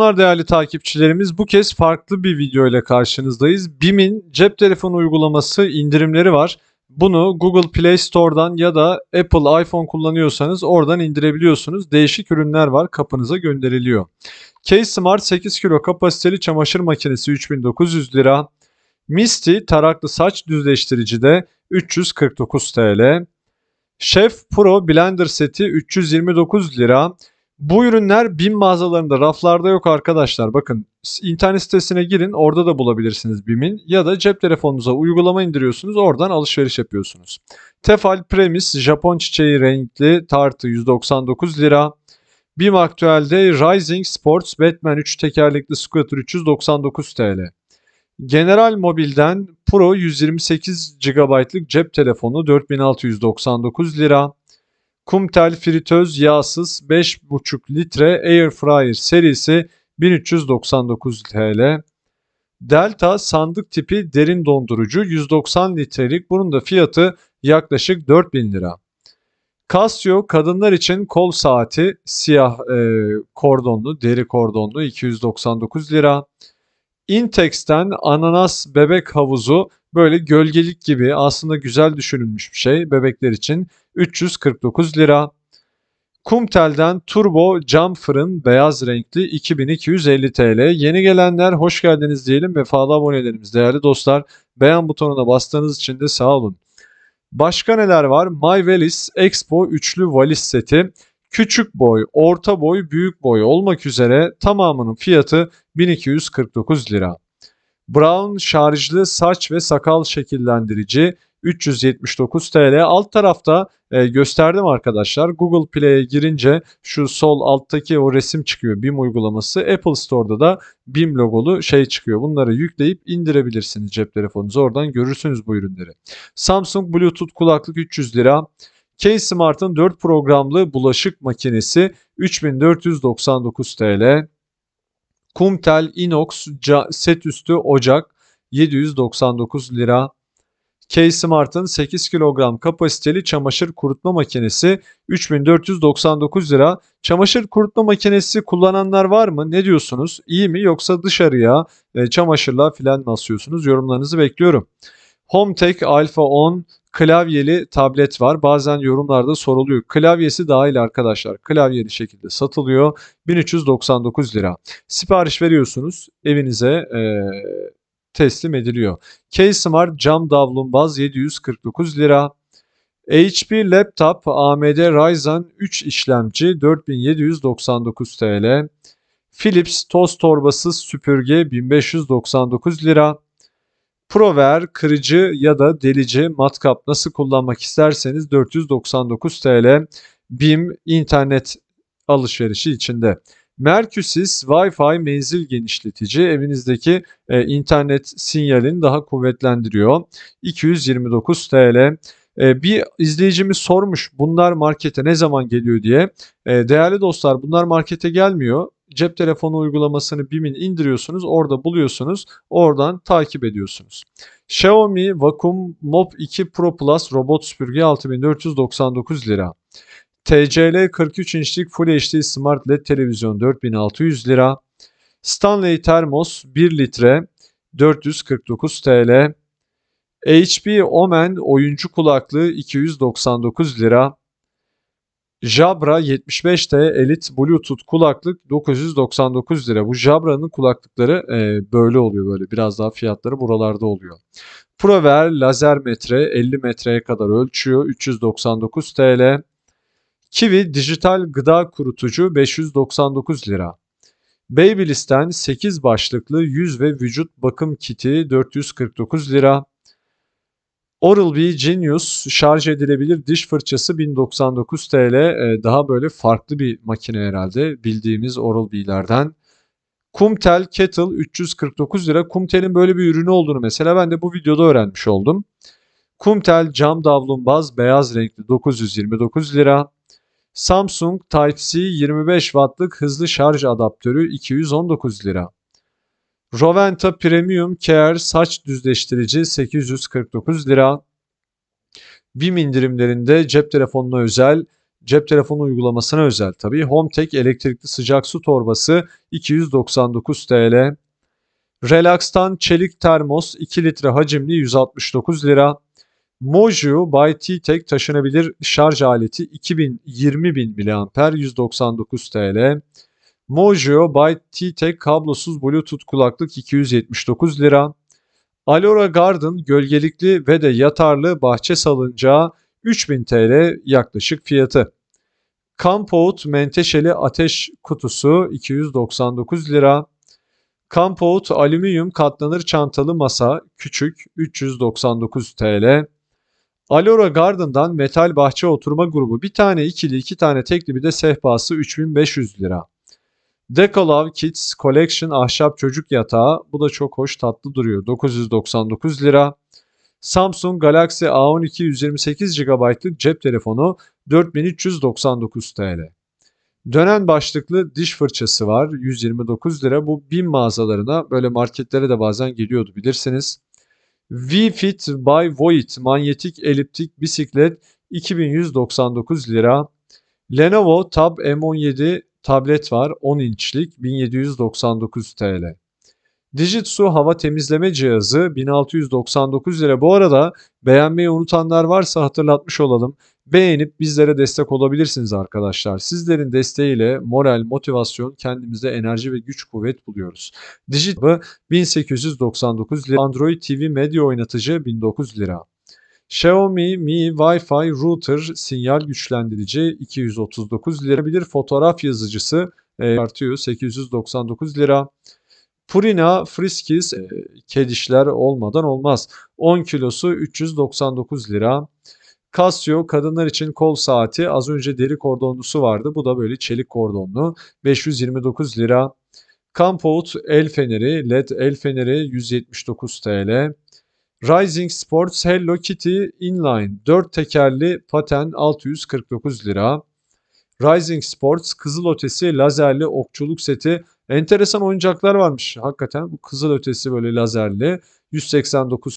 Merhabalar değerli takipçilerimiz. Bu kez farklı bir video ile karşınızdayız. BİM'in cep telefonu uygulaması indirimleri var. Bunu Google Play Store'dan ya da Apple iPhone kullanıyorsanız oradan indirebiliyorsunuz. Değişik ürünler var kapınıza gönderiliyor. K-Smart 8 kilo kapasiteli çamaşır makinesi 3900 lira. Misty taraklı saç düzleştirici de 349 TL. Chef Pro Blender seti 329 lira. Bu ürünler BİM mağazalarında raflarda yok arkadaşlar. Bakın internet sitesine girin orada da bulabilirsiniz BİM'in ya da cep telefonunuza uygulama indiriyorsunuz oradan alışveriş yapıyorsunuz. Tefal Premis Japon çiçeği renkli tartı 199 lira. BİM Aktüel'de Rising Sports Batman 3 tekerlekli scooter 399 TL. General Mobil'den Pro 128 GB'lık cep telefonu 4699 lira. Kumtel fritöz yağsız 5,5 litre Air Fryer serisi 1399 TL. Delta sandık tipi derin dondurucu 190 litrelik bunun da fiyatı yaklaşık 4000 lira. Casio kadınlar için kol saati siyah e, kordonlu deri kordonlu 299 lira. Intex'ten ananas bebek havuzu böyle gölgelik gibi aslında güzel düşünülmüş bir şey bebekler için 349 lira. Kumtel'den turbo cam fırın beyaz renkli 2250 TL. Yeni gelenler hoş geldiniz diyelim vefalı abonelerimiz değerli dostlar. Beğen butonuna bastığınız için de sağ olun. Başka neler var? My Valis Expo üçlü valiz seti. Küçük boy, orta boy, büyük boy olmak üzere tamamının fiyatı 1249 lira. Brown şarjlı saç ve sakal şekillendirici 379 TL. Alt tarafta e, gösterdim arkadaşlar. Google Play'e girince şu sol alttaki o resim çıkıyor. BİM uygulaması. Apple Store'da da BİM logolu şey çıkıyor. Bunları yükleyip indirebilirsiniz cep telefonunuza. Oradan görürsünüz bu ürünleri. Samsung Bluetooth kulaklık 300 lira. K-Smart'ın 4 programlı bulaşık makinesi 3499 TL. Kumtel Inox set üstü ocak 799 lira. K-Smart'ın 8 kilogram kapasiteli çamaşır kurutma makinesi 3499 lira. Çamaşır kurutma makinesi kullananlar var mı? Ne diyorsunuz? İyi mi yoksa dışarıya e, çamaşırla filan mı asıyorsunuz? Yorumlarınızı bekliyorum. HomeTech Alpha 10 klavyeli tablet var. Bazen yorumlarda soruluyor. Klavyesi dahil arkadaşlar. Klavyeli şekilde satılıyor. 1399 lira. Sipariş veriyorsunuz. Evinize e, teslim ediliyor. K-Smart cam davlumbaz 749 lira. HP Laptop AMD Ryzen 3 işlemci 4799 TL. Philips toz torbasız süpürge 1599 lira. ProVer kırıcı ya da delici matkap nasıl kullanmak isterseniz 499 TL. BİM internet alışverişi içinde. Mercusys Wi-Fi menzil genişletici evinizdeki e, internet sinyalini daha kuvvetlendiriyor. 229 TL. E, bir izleyicimiz sormuş bunlar markete ne zaman geliyor diye. E, değerli dostlar bunlar markete gelmiyor. Cep telefonu uygulamasını BİM'in indiriyorsunuz. Orada buluyorsunuz. Oradan takip ediyorsunuz. Xiaomi Vacuum Mop 2 Pro Plus robot süpürge 6499 lira. TCL 43 inçlik Full HD Smart LED televizyon 4600 lira. Stanley Termos 1 litre 449 TL. HP Omen oyuncu kulaklığı 299 lira. Jabra 75T Elite Bluetooth kulaklık 999 lira. Bu Jabra'nın kulaklıkları e, böyle oluyor böyle biraz daha fiyatları buralarda oluyor. ProVer lazer metre 50 metreye kadar ölçüyor 399 TL. Kiwi dijital gıda kurutucu 599 lira. Babylist'ten 8 başlıklı yüz ve vücut bakım kiti 449 lira. Oral-B Genius şarj edilebilir diş fırçası 1099 TL. Ee, daha böyle farklı bir makine herhalde bildiğimiz Oral-B'lerden. Kumtel Kettle 349 lira. Kumtel'in böyle bir ürünü olduğunu mesela ben de bu videoda öğrenmiş oldum. Kumtel cam davlumbaz beyaz renkli 929 lira. Samsung Type-C 25 wattlık hızlı şarj adaptörü 219 lira. Roventa Premium Care saç düzleştirici 849 lira. BİM indirimlerinde cep telefonuna özel cep telefonu uygulamasına özel tabii. HomeTech elektrikli sıcak su torbası 299 TL. Relax'tan çelik termos 2 litre hacimli 169 lira. Moju by T-Tek taşınabilir şarj aleti 2020.000 mAh 199 TL. Mojo by T-Tek kablosuz Bluetooth kulaklık 279 lira. Alora Garden gölgelikli ve de yatarlı bahçe salıncağı 3000 TL yaklaşık fiyatı. Campout menteşeli ateş kutusu 299 lira. Campout alüminyum katlanır çantalı masa küçük 399 TL. Alora Garden'dan metal bahçe oturma grubu bir tane ikili iki tane tekli bir de sehpası 3500 lira. Decolave Kids Collection ahşap çocuk yatağı. Bu da çok hoş tatlı duruyor. 999 lira. Samsung Galaxy A12 128 GB'lık cep telefonu 4399 TL. Dönen başlıklı diş fırçası var 129 lira. Bu BİM mağazalarına böyle marketlere de bazen geliyordu bilirsiniz. V-Fit by Voit manyetik eliptik bisiklet 2199 lira. Lenovo Tab M17 tablet var 10 inçlik 1799 TL. Dijitsu hava temizleme cihazı 1699 lira. Bu arada beğenmeyi unutanlar varsa hatırlatmış olalım. Beğenip bizlere destek olabilirsiniz arkadaşlar. Sizlerin desteğiyle moral, motivasyon, kendimize enerji ve güç kuvvet buluyoruz. Dijitsu 1899 lira. Android TV medya oynatıcı 1009 lira. Xiaomi Mi Wi-Fi router sinyal güçlendirici 239 lira. Bir fotoğraf yazıcısı e, artıyor 899 lira. Purina Friskies e, kedişler olmadan olmaz. 10 kilosu 399 lira. Casio kadınlar için kol saati az önce deri kordonlusu vardı. Bu da böyle çelik kordonlu 529 lira. Campout el feneri led el feneri 179 TL. Rising Sports Hello Kitty Inline 4 tekerli paten 649 lira. Rising Sports Kızıl Ötesi lazerli okçuluk seti enteresan oyuncaklar varmış hakikaten. Bu kızıl ötesi böyle lazerli 189